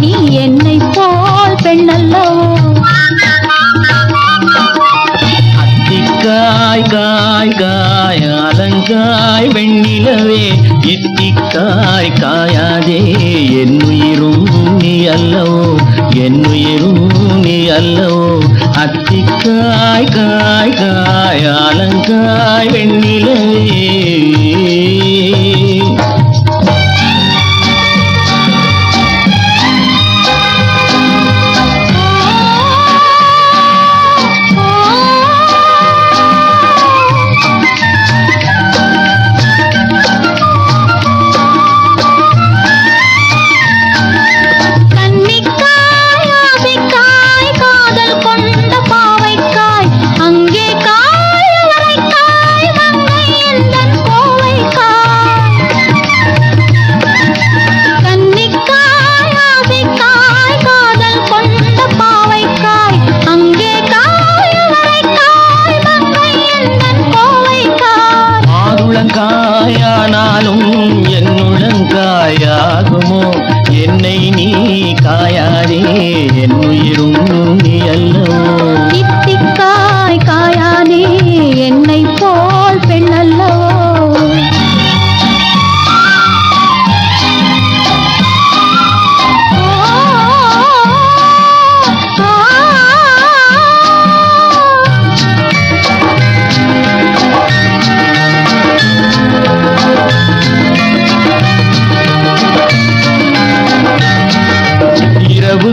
நீ என்னை போல் பெண்ணல்லவோ? அத்திக்காய் காய் காய் அலங்காய் வெண்ணிலவே. இத்திக்காய் காயாதே என்னுயிரும் நீ அல்லவோ? என்னுயிரும் நீ அல்லவோ? அத்திக்காய் காய் காய் அலங்காய் வெண்ணிலவே. தாயாரே என் உயிரும் நீ அல்லவோ?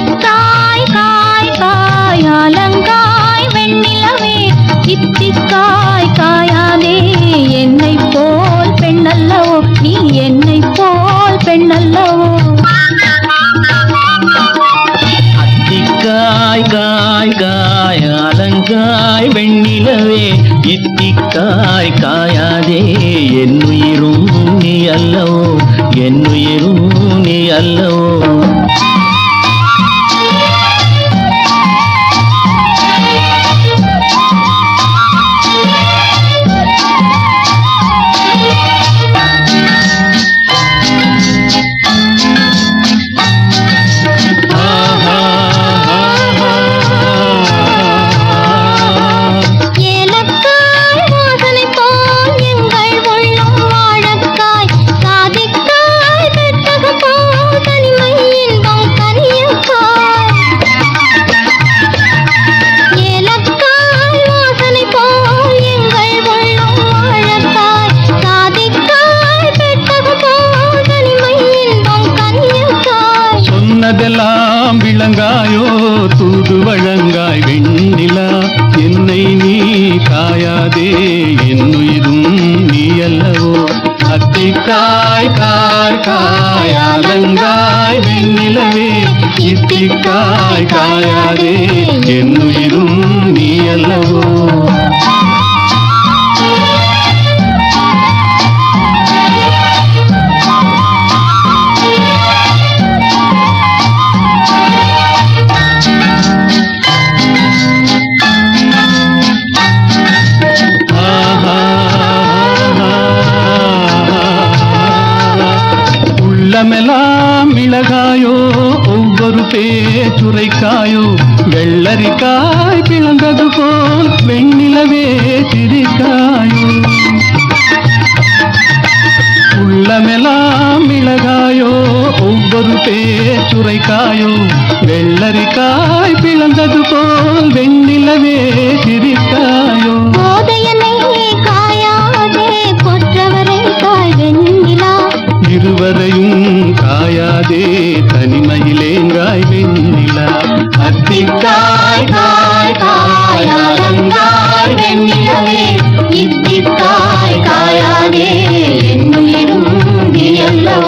அத்திக்காய் காய் காய் அலங்காய் வெண்ணிலவே இத்திக்காய் காயாதே என்னை போல் பெண்ணல்லவோ நீ என்னை போல் பெண்ணல்லவோ. அத்திக்காய் காய் காய் அலங்காய் வெண்ணிலவே இத்திக்காய் காயாதே என்னுயிரும் நீ அல்லவோ என்னுயிரும் நீ அல்லவோ. என்னுயிரும் நீ அல்லவோ அத்திக்காய் காய் காய் அலங்காய் வெண்ணிலவே. இத்திக்காய் காயாதே. என்னுயிரும் நீ அல்லவோ உள்ளமெல்லாம் மிளகாயோ ஒவ்வொரு பேச்சுரைக்காயோ வெள்ளரிக்காய் பிளந்தது போல் வெண்ணிலவே சிரிக்காயோ உள்ளமெல்லாம் மிளகாயோ ஒவ்வொரு பேச்சுரைக்காயோ வெள்ளரிக்காய் பிளந்தது போல் வெண்ணிலவே சிரிக்காயோ வாயாலந்தாய் வெண்ணிலவே இத்தித்தாய் காயாதே என்னுயிரும் நீ அல்லவோ